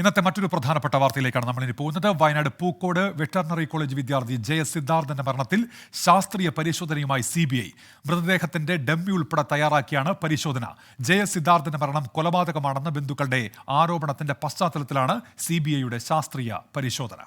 ഇന്നത്തെ മറ്റൊരു പ്രധാനപ്പെട്ട വാർത്തയിലേക്കാണ് നമ്മളിനി പോകുന്നത്. വയനാട് പൂക്കോട് വെറ്ററിനറി കോളേജ് വിദ്യാർത്ഥി ജെ എസ് സിദ്ധാർത്ഥന്റെ മരണത്തിൽ ശാസ്ത്രീയ പരിശോധനയുമായി സി ബി ഐ. മൃതദേഹത്തിന്റെ ഡമ്മി ഉൾപ്പെടെ തയ്യാറാക്കിയാണ് പരിശോധന. ജെ എസ് സിദ്ധാർത്ഥന്റെ മരണം കൊലപാതകമാണെന്ന ബന്ധുക്കളുടെ ആരോപണത്തിന്റെ പശ്ചാത്തലത്തിലാണ് സി ബി ഐയുടെ ശാസ്ത്രീയ പരിശോധന.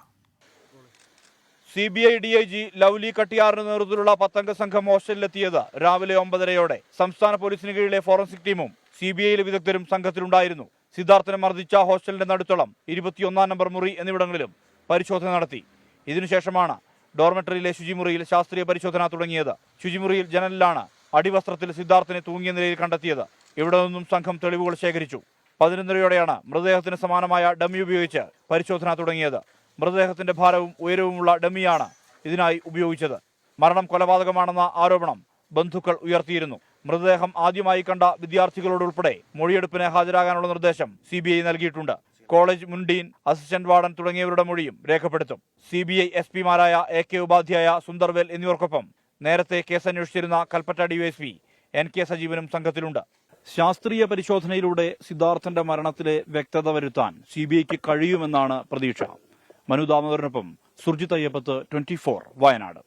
C B I D I G Lovely കട്ടിയാറിന് നേതൃത്വത്തിലുള്ള പത്തംഗ സംഘം ഹോസ്റ്റലിലെത്തിയത് രാവിലെ ഒമ്പതരയോടെ. സംസ്ഥാന പോലീസിന് കീഴിലെ ഫോറൻസിക് ടീമും സി ബി ഐയിലെ വിദഗ്ധരും സംഘത്തിലുണ്ടായിരുന്നു. സിദ്ധാർത്ഥനെ മർദ്ദിച്ച ഹോസ്റ്റലിന്റെ നടുത്തളം ഇരുപത്തിയൊന്നാം നമ്പർ മുറി എന്നിവിടങ്ങളിലും പരിശോധന നടത്തി. ഇതിനുശേഷമാണ് ഡോർമെറ്ററിയിലെ ശുചിമുറിയിൽ ശാസ്ത്രീയ പരിശോധന തുടങ്ങിയത്. ശുചിമുറിയിൽ ജനലിലാണ് അടിവസ്ത്രത്തിൽ സിദ്ധാർത്ഥനെ തൂങ്ങിയ നിലയിൽ കണ്ടെത്തിയത്. ഇവിടെ നിന്നും സംഘം തെളിവുകൾ ശേഖരിച്ചു. പതിനൊന്നരയോടെയാണ് മൃതദേഹത്തിന് സമാനമായ ഡമ്മി ഉപയോഗിച്ച് പരിശോധന തുടങ്ങിയത്. മൃതദേഹത്തിന്റെ ഭാരവും ഉയരവുമുള്ള ഡമ്മിയാണ് ഇതിനായി ഉപയോഗിച്ചത്. മരണം കൊലപാതകമാണെന്ന ആരോപണം ബന്ധുക്കൾ ഉയർത്തിയിരുന്നു. മൃതദേഹം ആദ്യമായി കണ്ട വിദ്യാർത്ഥികളോടുൾപ്പെടെ മൊഴിയെടുപ്പിന് ഹാജരാകാനുള്ള നിർദ്ദേശം സി ബി ഐ നൽകിയിട്ടുണ്ട്. കോളേജ് മുൻ ഡീൻ അസിസ്റ്റന്റ് വാർഡൻ തുടങ്ങിയവരുടെ മൊഴിയും രേഖപ്പെടുത്തും. സി ബി ഐ എസ് പിമാരായ എ കെ ഉപാധ്യായ സുന്ദർവേൽ എന്നിവർക്കൊപ്പം നേരത്തെ കേസ് അന്വേഷിച്ചിരുന്ന കൽപ്പറ്റ ഡിവൈഎസ്പി എൻ കെ സജീവനും സംഘത്തിലുണ്ട്. ശാസ്ത്രീയ പരിശോധനയിലൂടെ സിദ്ധാർത്ഥന്റെ മരണത്തിലെ വ്യക്തത വരുത്താൻ സി ബി ഐക്ക് കഴിയുമെന്നാണ് പ്രതീക്ഷ. മനു ദാമോദരനൊപ്പം സുർജിത് അയ്യപ്പത്ത് ട്വന്റി ഫോർ വയനാട്.